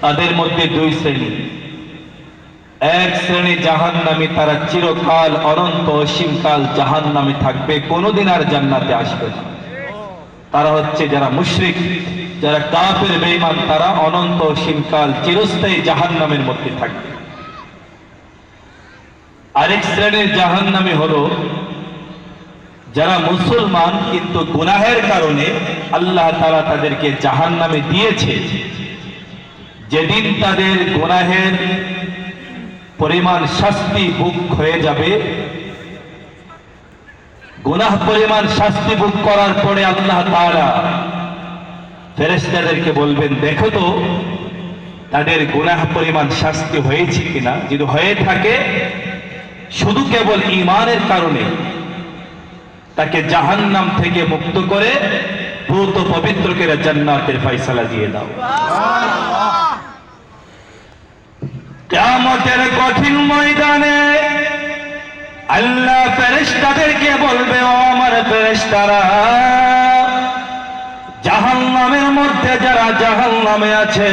তাদের মধ্যে দুই শ্রেণি। এক শ্রেণি জাহান নামে তারা চিরকাল অনন্ত অসীমকাল জাহান নামে থাকবে, কোনোদিন আর জান্নাতে আসবে না। তারা হচ্ছে যারা মুশরিক, যারা কাফের, বেঈমান, তারা অনন্ত অসীমকাল চিরস্থায়ী জাহান নামের মধ্যে থাকবে। আরেক শ্রেণির জাহান নামে হলো যারা মুসলমান, কিন্তু গুনাহের কারণে আল্লাহ তারা তাদেরকে জাহান নামে দিয়েছে। যেদিন তাদের গুনাহের পরিমাণ শাস্তি বুক হয়ে যাবে, গুনাহ পরিমাণ শাস্তি বুক করার পরে আল্লাহ তারা ফেরেস্তাদেরকে বলবেন, দেখো তো, তাদের গুনাহ পরিমাণ শাস্তি হয়েছে কিনা? যদি হয়ে থাকে, শুধু কেবল ইমানের কারণে তাকে জাহান্নাম থেকে মুক্ত করে ভূত পবিত্র করে জান্নাতের ফয়সালা দিয়ে দাও। কেমতের কঠিন ময়দানে আল্লাহ ফেরেস্তাদেরকে বলবে, ও আমার ফেরেস্তারা জাহান নামের মধ্যে যারা জাহান নামে আছে,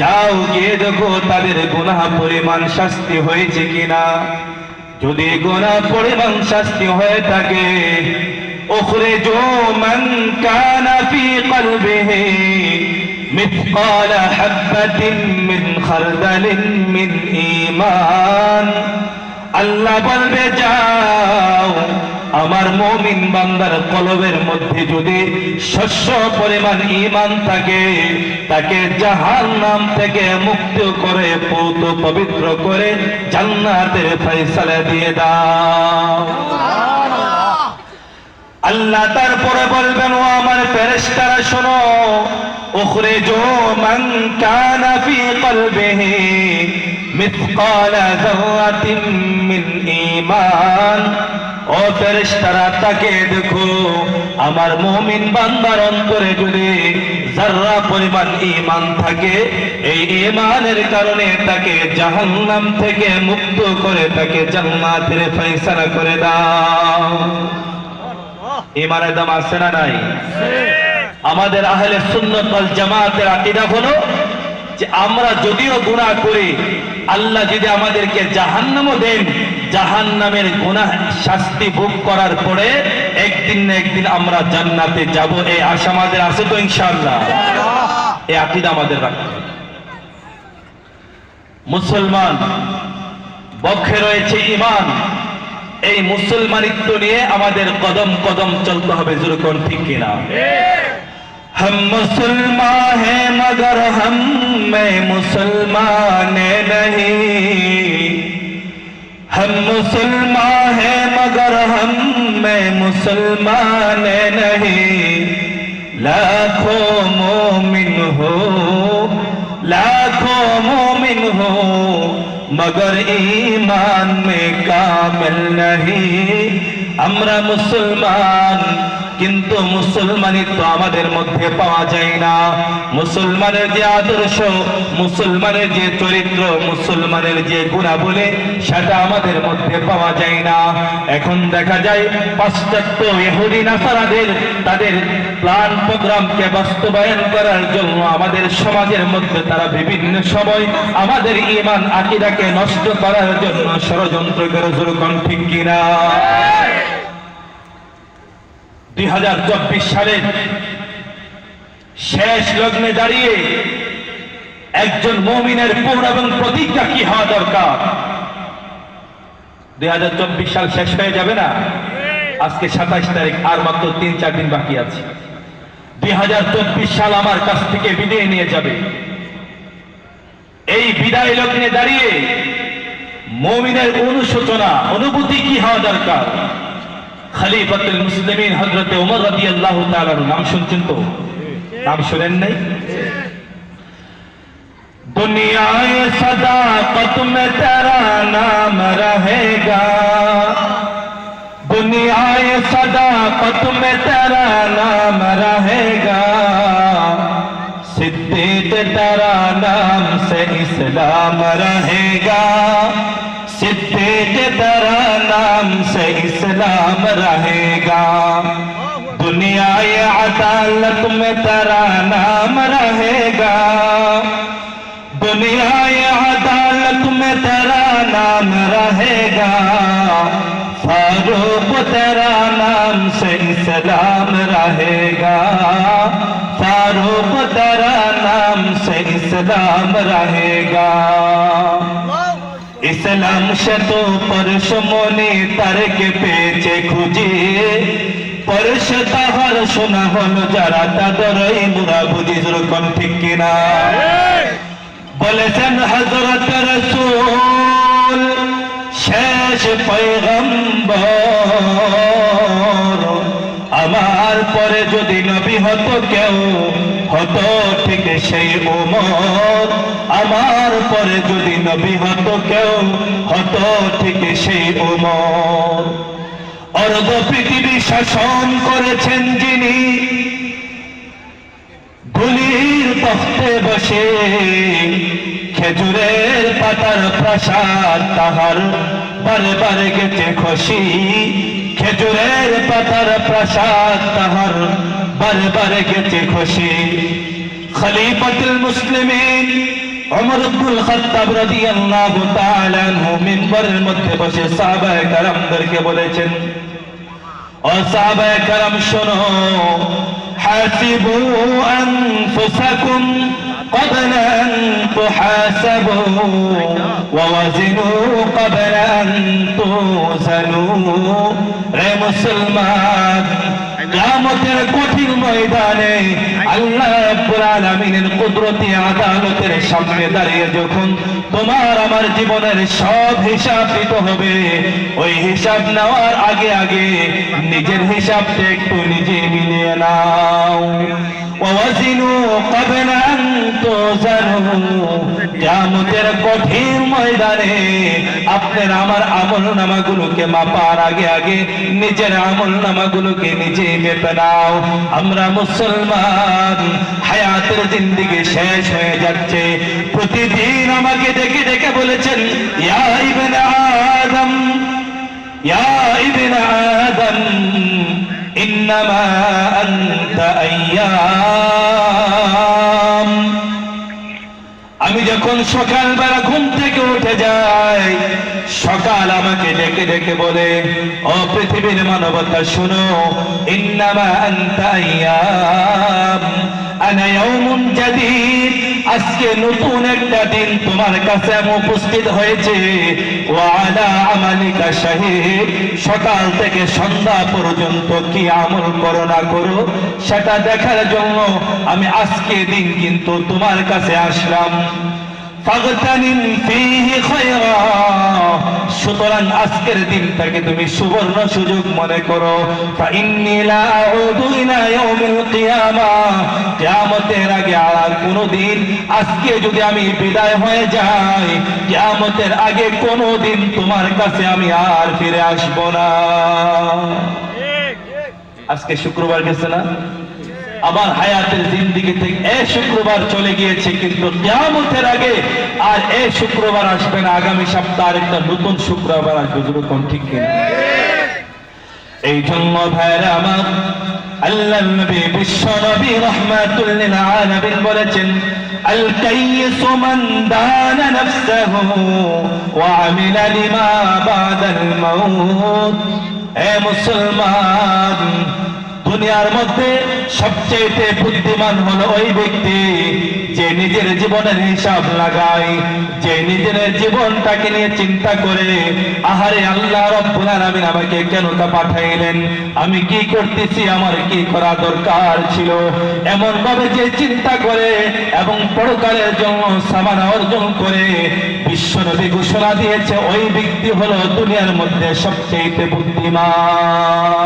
যাও গিয়ে দেখো তাদের গুণা পরিমাণ শাস্তি হয়েছে কিনা। যদি গুনা পরিমাণ শাস্তি হয়ে থাকে ওখরে জো মন কানা পি কলবে مثقال حبة من خردل من إيمان আল্লাহ বলবে যাও আমার মমিন বান্দার কলবের মধ্যে যদি শস্য পরিমাণ ইমান থাকে তাকে জাহান নাম থেকে মুক্ত করে পৌত পবিত্র করে জান্নাতের ফয়সালা দিয়ে দাও আল্লাহ তারপরে বলবেন, ও আমার ফেরেশতারা, শোনো। উখরিজু মান কানা ফি কলবিহি মিথকালা যারাতিন মিন ঈমান। ও ফেরেশতারা, তাকে দেখো, আমার মুমিন বান্দার অন্তরে যদি যারা পরিমাণ ঈমান থাকে, এই ঈমানের কারণে তাকে জাহান্নাম থেকে মুক্ত করে তাকে জান্নাতের ফয়সালা করে দাও। ইমানের দাম আছে না নাই? আমাদের আহলে সুন্নত ওয়াল জামাতের আকীদা হলো যে আমরা যদিও গুনাহ করি, আল্লাহ যদি আমাদেরকে জাহান্নামও দেন, জাহান্নামের গুনাহ শাস্তি ভোগ করার পরে একদিন না একদিন আমরা জান্নাতে যাব। এই আশা আমাদের আছে তো ইনশাআল্লাহ? এই আকীদা আমাদের রাখতে। মুসলমান, বক্ষে রয়েছে ইমান এই মুসলমানিত্ব নিয়ে আমাদের কদম কদম চলতে হবে যেরকম ঠিক কিনা? হম মুসলমান হে মগর, হম মে মুসলমান নহি। হম মুসলমান হে মগর, হম মে মুসলমান নহি। লাখো মোমিন হো مگر ایمان میں کامل نہیں۔ আমরা মুসলমান, কিন্তু মুসলমানি তো আমাদের মধ্যে পাওয়া যায় না। মুসলমানের যে আদর্শ, মুসলমানের যে চরিত্র, মুসলমানের যে গুণাবলী, সেটা আমাদের মধ্যে পাওয়া যায় না। এখন দেখা যায় পাশ্চাত্য ইহুদি, নাসারাদের তাদের প্ল্যান প্রোগ্রামকে বাস্তবায়ন করার জন্য আমাদের সমাজের মধ্যে তারা বিভিন্ন সময় আমাদের ইমান আকিদাকে নষ্ট করার জন্য ষড়যন্ত্র করে যেরকম ঠিক কিনা। দুই সালের শেষ লগ্নে দাঁড়িয়ে একজন মমিনের পূর্ণ এবং প্রতিজ্ঞা কি হওয়া দরকার? দুই হাজার চব্বিশ সাল শেষ হয়ে যাবে না? আজকে সাতাইশ তারিখ, আর মাত্র তিন, চার দিন বাকি আছে। দুই হাজার চব্বিশ সাল আমার কাছ থেকে বিদায় নিয়ে যাবে। এই বিদায় লগ্নে দাঁড়িয়ে মমিনের অনুশোচনা, অনুভূতি কি হওয়া দরকার? خلیفت المسلمین حضرت عمر رضی اللہ تعالیٰ তালার নাম শুনছেন তো نام শুনেন نہیں؟ دنیا صداقت میں تیرا نام رہے گا۔ دنیا صداقت میں تیرا نام رہے گا۔ صدیق تیرا نام سے اسلام رہے گا۔ سدھے کے نام سے اسلام رہے گا۔ دنیا عدالت میں تیرا نام رہے گا۔ دنیا عدالت میں تیرا نام رہے گا۔ فاروق تیرا نام سے اسلام رہے گا۔ فاروق تیرا نام سے اسلام رہے گا۔ ইসলাম শত পরশ মনে তারকে পেয়েছে খুঁজে। পরশ তাহার শোনা হলো যারা তাদেরই মুরা বুঝি যেরকম ঠিক কিনা। বলেছেন হজরত রসুল, শেষ পয়গম্বর। আমার পরে যদি নবী হতো কেউ, হতো ঠিক সেই উমর আমার পরে যদি নবী হতো কেউ, হতো ঠিক সেই উমর অর্ধ পৃথিবী শাসন করেছেন যিনি, ধুলির তখতে বসে খেজুরের পাতার প্রাসাদ তাহার বারে বারে গেছে খুশি। খেজুরের পাতার প্রাসাদ তাহার বারে বারে গেছে খুশি খলিফাতুল মুসলিমিন ওমর ইবনুল খাত্তাব রাদিয়াল্লাহু তাআলা আনহু মিম্বরের মধ্যে বসে সাহাবায়ে কেরামদেরকে বলেছেন ও সাহাবায়ে কেরাম শোনো حاسبوا أنفسكم قبل أن تحاسبوا ووزنوا قبل أن توزنوا রে মুসলমান কামতের কঠিন ময়দানে আল্লাহ আলামিনের কুদরতি আদালতের সামনে দাঁড়িয়ে যখন তোমার আমার জীবনের সব হিসাব দিতে হবে, ওই হিসাব নেওয়ার আগে আগে নিজের হিসাবটা একটু নিজে মিলিয়ে নাও। ووزنوا قبل أن توزنوا কিয়ামতের কঠিন ময়দানে আপনার আমার আমল নামাগুলোকে মাপার আগে আগে নিজের আমল নামাগুলোকে নিজে মেপে নাও আমরা মুসলমান হায়াতের জিন্দিগি শেষ হয়ে যাচ্ছে প্রতিদিন আমাকে ডেকে ডেকে বলেছেন ইয়া ইবনে আদম ইয়া ইবনে আদম আনতা আইয়াম আমি যখন সকালবেলা ঘুম থেকে উঠে যাই, সকাল আমাকে ডেকে ডেকে বলে, ও পৃথিবীর মানবতা, শুনো, ইন্নামা আনতা আইয়াম আনা ইয়াউমুন জাদীদ আজকে নতুন একটা দিন তোমার কাছে আমি উপস্থিত হয়েছে। ওয়া আলা আমালিকা শাহিদ, সকাল থেকে সন্ধ্যা পর্যন্ত কি আমল করোনা করো, সেটা দেখার জন্য আমি আজকে দিন কিন্তু তোমার কাছে আসলাম। সুতরাং আজকের দিনটাকে তুমি সুবর্ণ সুযোগ মনে করো। কিয়ামতের আগে আর কোনোদিন আজকে যদি আমি বিদায় হয়ে যাই কিয়ামতের আগে কোনোদিন তোমার কাছে আমি আর ফিরে আসব না। আজকে শুক্রবার গেছে না? আমার হায়াতের জিন্দিগি থেকে এ শুক্রবার চলে গিয়েছে, কিন্তু কিয়ামতের আগে আর এ শুক্রবার আসবে না। আগামী সপ্তাহে একটা নতুন শুক্রবার আসবে যেরকম ঠিক কিনা। এই জন্য ভাইরা আমার আল্লাহ নবী, বিশ্ব নবী রহমাতুল লিল আলামিন বলেছেন, আল কাইয়িস মান দানা নাফসাহু ওয়া আমিলা লিমা বাদাল মাউত। এ মুসলমান দুনিয়ার মধ্যে সবচেয়ে বুদ্ধিমান হলো ওই ব্যক্তি যে নিজের জীবনের হিসাব লাগায়, যে নিজের জীবনটাকে নিয়ে চিন্তা করে, আহারে আল্লাহ রব্বুল আমাকে কেন তা পাঠাইলেন? আমি কি করতেছি? আমার কি করা দরকার ছিল? এমন ভাবে যে চিন্তা করে এবং পরকালের জন্য সামানা অর্জন করে বিশ্বনবী ঘোষণা দিয়েছে, ওই ব্যক্তি হলো দুনিয়ার মধ্যে সবচেয়ে বুদ্ধিমান।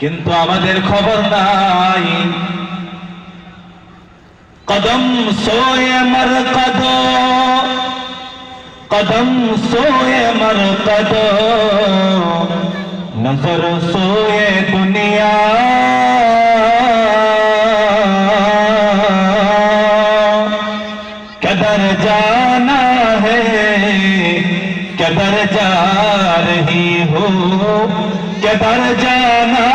কিন্তু আমাদের খবর নাই। কদম সোয়ে মর কদ কদম সোয়ে মর কদ নজর সোয়ে দুনিয়া। কদর জানা হে যা রহি হো, কদর জানা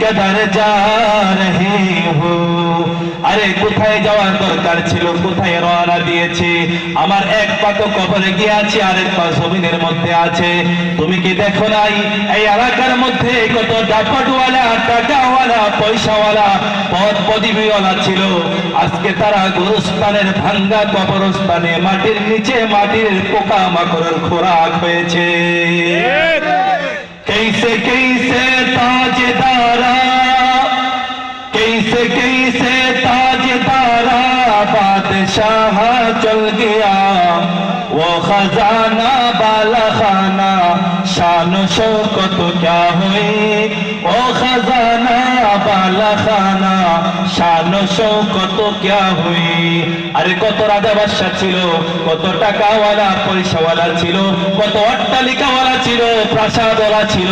কেদার যা রহে হো আরে কোথায় যাওয়ার দরকার ছিল? কোথায় রওনা দিয়েছি? আমার এক পা কবরে গিয়ে আরেক পা জমিনের মধ্যে আছে। তুমি কি দেখো নাই? এই এলাকার মধ্যে কত ডাকাটওয়ালা টাকাওয়ালা, পয়সাওয়ালা পদ পদবিওয়ালা ছিল। আজকে তারা গুরুস্থানের ভাঙ্গা কবরস্থানে মাটির নিচে মাটির পোকা মাকড়ের খোরাক হয়েছে। کیسے کیسے تاج دارا کیسے کیسے تاج دارا بادشاہ چل گیا، وہ خزانہ بالا خانہ، شان و شوق تو کیا ہوئی؟ শৌকত ক্যা হুই? আরে কত রাজা বাদশা ছিল, কত টাকাওয়ালা, পয়সাওয়ালা ছিল, কত অট্টালিকাওয়ালা ছিল, প্রাসাদওয়ালা ছিল।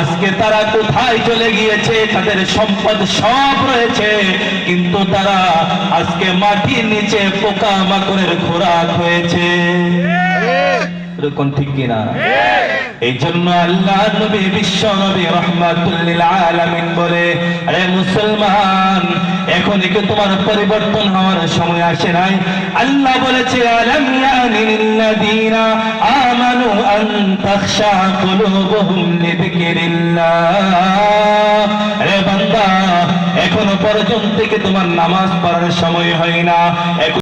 আজকে তারা কোথায় চলে গিয়েছে, তাদের সম্পদ সব রয়েছে, কিন্তু তারা আজকে মাটির নিচে পোকা মাকড়ের খোরাক হয়েছে। এরকম ঠিক কিনা এই জন্য আল্লাহ নবী, বিশ্ব নবী রহমাতুল্লিল আলামিন বলে, আরে মুসলমান এখন কি তোমার পরিবর্তন হওয়ার সময় আসে নাই। আল্লাহ বলেছে এখনও পর্যন্ত থেকে তোমার নামাজ পড়ার সময় হয় না?